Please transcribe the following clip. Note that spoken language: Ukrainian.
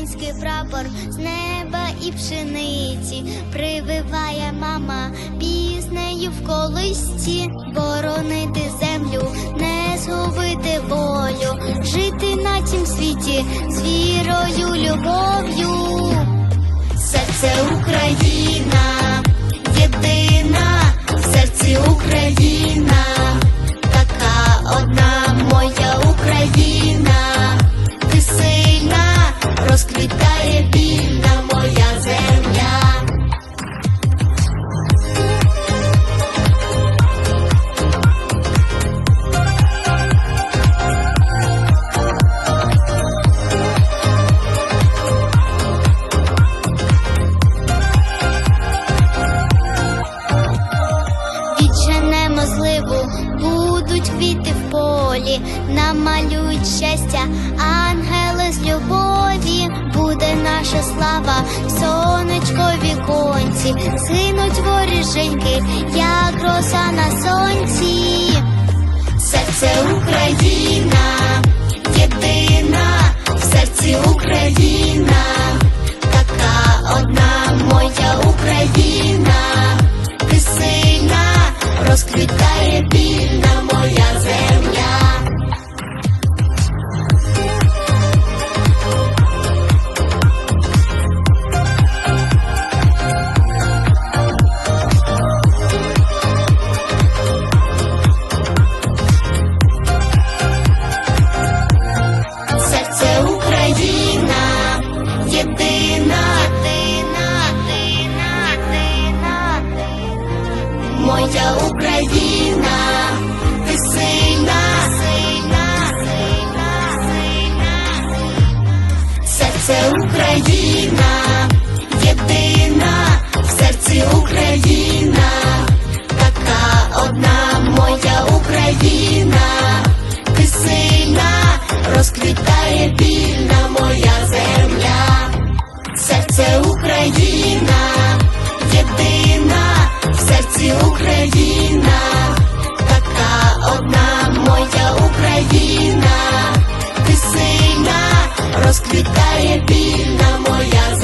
український прапор з неба і пшениці. Прививає мама піснею в колисці, боронити землю, не згубити волю, жити на цім світі з вірою, любов'ю. В полі, намалюють щастя, ангели з любові, буде наша слава, сонечко віконці, згинуть воріженьки, як роса на сонці. Серце Україна, єдина, в серці Україна, така одна моя Україна, ти сильна, розквітає вільна моя земля. Моя Україна, ти сильна, сильна, сильна, сильна. Серце Україна, єдина, в серці Україна, така одна моя Україна, ти сильна, розквітає вільна моя земля. Серце Україна, Україна, така одна моя Україна, ти сильна, розквітає вільна моя